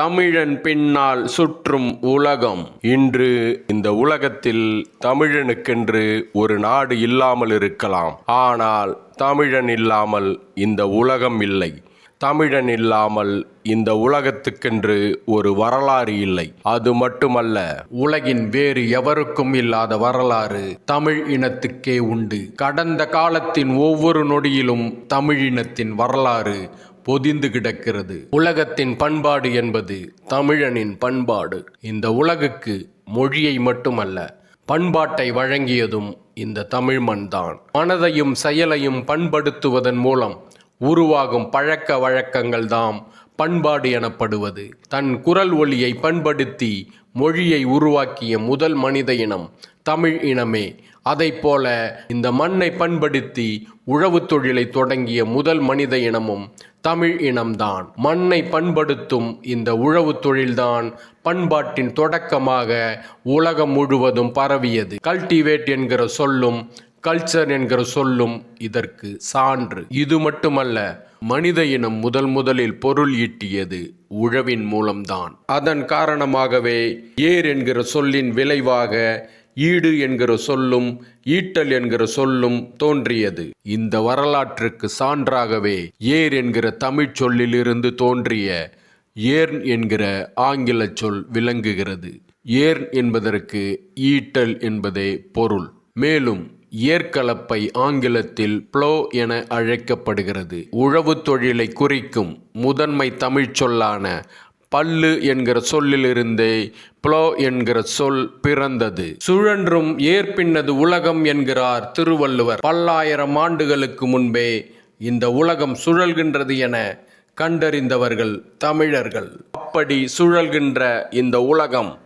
தமிழன் பின்னால் சுற்றும் உலகம். இன்று இந்த உலகத்தில் தமிழனுக்கென்று ஒரு நாடு இல்லாமல் இருக்கலாம். ஆனால் தமிழன் இல்லாமல் இந்த உலகம் இல்லை. தமிழன் இல்லாமல் இந்த உலகத்துக்கென்று ஒரு வரலாறு இல்லை. அது மட்டுமல்ல உலகின் வேறு எவருக்கும் இல்லாத வரலாறு தமிழ் இனத்துக்கே உண்டு. கடந்த காலத்தின் ஒவ்வொரு நொடியிலும் தமிழ் இனத்தின் வரலாறு பொதிந்து கிடக்கிறது. உலகத்தின் பண்பாடு என்பது தமிழனின் பண்பாடு. இந்த உலகுக்கு மொழியை மட்டுமல்ல பண்பாட்டை வழங்கியதும் இந்த தமிழ் மண்தான். மனதையும் செயலையும் பண்படுத்துவதன் மூலம் உருவாகும் பழக்க வழக்கங்கள் தாம் பண்பாடு எனப்படுவது. தன் குரல் ஒளியை பண்படுத்தி மொழியை உருவாக்கிய முதல் மனித இனம் தமிழ் இனமே. அதைப்போல இந்த மண்ணை பண்படுத்தி உழவு தொழிலை தொடங்கிய முதல் மனித இனமும் தமிழ் இனம்தான். மண்ணை பண்படுத்தும் இந்த உழவு தொழில்தான் பண்பாட்டின் தொடக்கமாக உலகம் முழுவதும் பரவியது. கல்டிவேட் என்கிற சொல்லும் கல்ச்சர் என்கிற சொல்லும் இதற்கு சான்று. இது மட்டுமல்ல மனித இனம் முதல் முதலில் பொருள் ஈட்டியது உழவின் மூலம்தான். அதன் காரணமாகவே ஏர் என்கிற சொல்லின் விளைவாக ஈடு என்கிற சொல்லும் ஈட்டல் என்கிற சொல்லும் தோன்றியது. இந்த வரலாற்றுக்கு சான்றாகவே ஏர் என்கிற தமிழ் சொல்லிலிருந்து தோன்றிய ஏர்ன் என்கிற ஆங்கில சொல் விளங்குகிறது. ஏர்ன் என்பதற்கு ஈட்டல் என்பதே பொருள். மேலும் ஏற்கலப்பை ஆங்கிலத்தில் ப்ளோ என அழைக்கப்படுகிறது. உழவு தொழிலை குறிக்கும் முதன்மை தமிழ்ச் சொல்லான பல்லு என்கிற சொல்லிலிருந்தே ப்ளோ என்கிற சொல் பிறந்தது. சுழன்றும் ஏற்பின்னது உலகம் என்கிறார் திருவள்ளுவர். பல்லாயிரம் ஆண்டுகளுக்கு முன்பே இந்த உலகம் சுழல்கின்றது என கண்டறிந்தவர்கள் தமிழர்கள். அப்படி சுழல்கின்ற இந்த உலகம்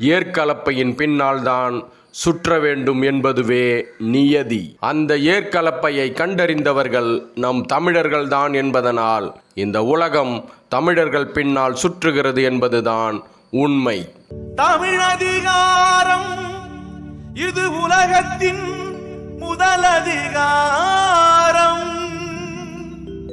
ஏற்கலப்பையின் பின்னால்தான் சுற்ற வேண்டும் என்பதுவே நியதி. அந்த ஏற்கலப்பையை கண்டறிந்தவர்கள் நம் தமிழர்கள்தான் என்பதனால் இந்த உலகம் தமிழர்கள் பின்னால் சுற்றுகிறது என்பதுதான் உண்மை. தமிழதிகாரம் இது உலகத்தின் முதல் அதிகாரம்